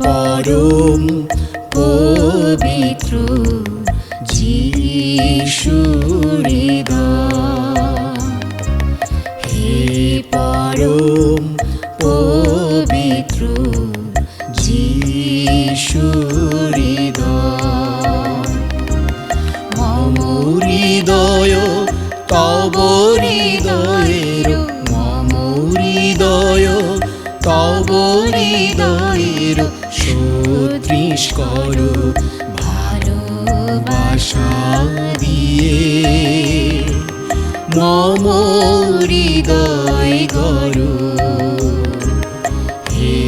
পরম পবিত্র যিশুরিদয় হে পরম পবিত্র হৃদয়ের মম হৃদয় তব হৃদয়ের সদৃশ করো ভালোবাসা দিয়ে। মম হৃদয় গরু হে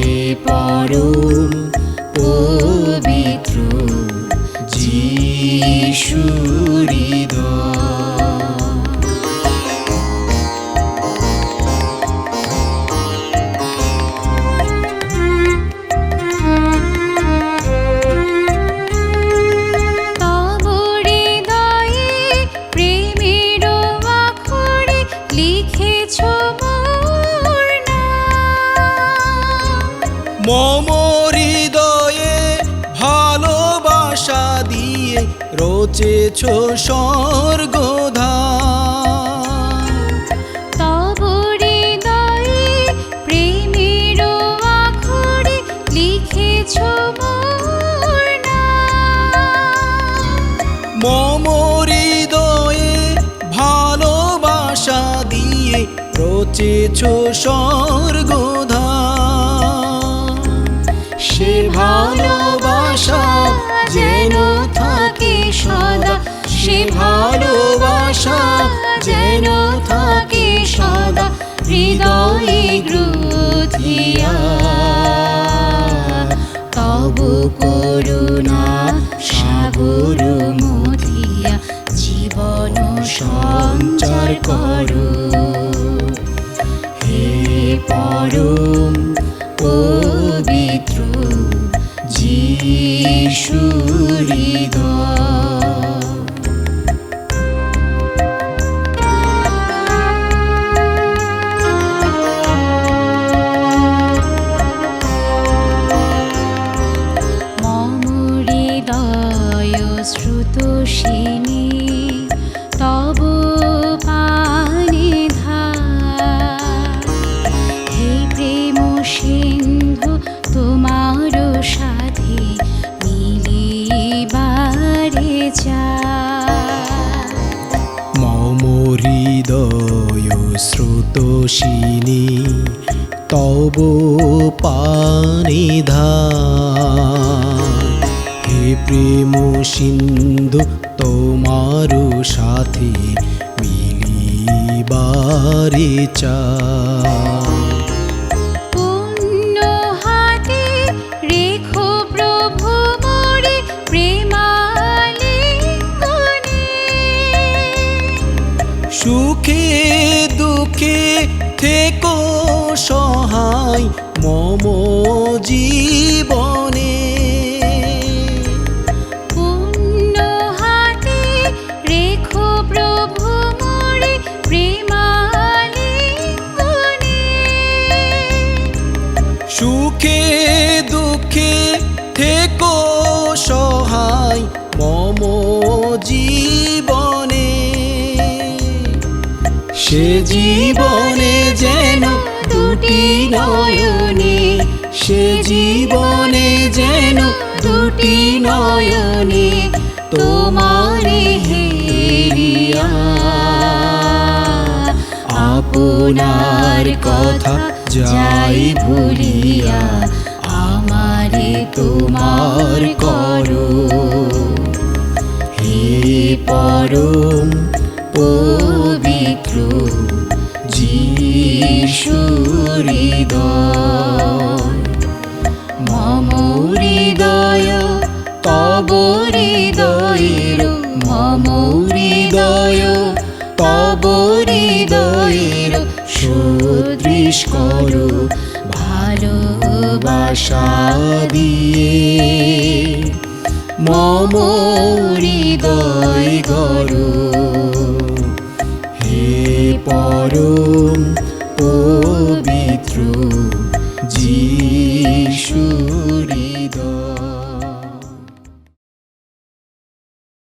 পরম পবিত্র যিশুরিদয় রচেছ স্বর্গধাম তব হৃদয়ে প্রেমের অক্ষরে লিখেছ মোর নাম। মম হৃদয়ে ভালোবাসা দিয়ে রচেছ স্বর্গধাম সে ভালোবাসা সদা হৃদয়ে গ্রথিয়া তব করুণা সাগর মধিয়া জীবন সঞ্চার করো। হে পরম পবিত্র যিশুরিদয় স্রোতোষিনী তব পানিধা হে প্রেম সিন্ধু তোমারু সাথে মিলিবারে চা থেকো সহায় মম জীবনে। সুখে দুঃখে থেকো সহায় মম জীবনে। সে জীবনে যেন দুটি নয়নে, সে জীবনে যেন দুটি নয়নে তোমারে হেরিয়া। আপনার কথা যাই ভুলিয়া, আমারে তোমার করো। হে পরম পবিত্র যিশুরিদয় মম হৃদয়, তব হৃদয়ের, মম হৃদয়, তব হৃদয়ের সদৃশ করো, ভালোবাসা দিয়ে। মম গরো পবিত্র যিশুরি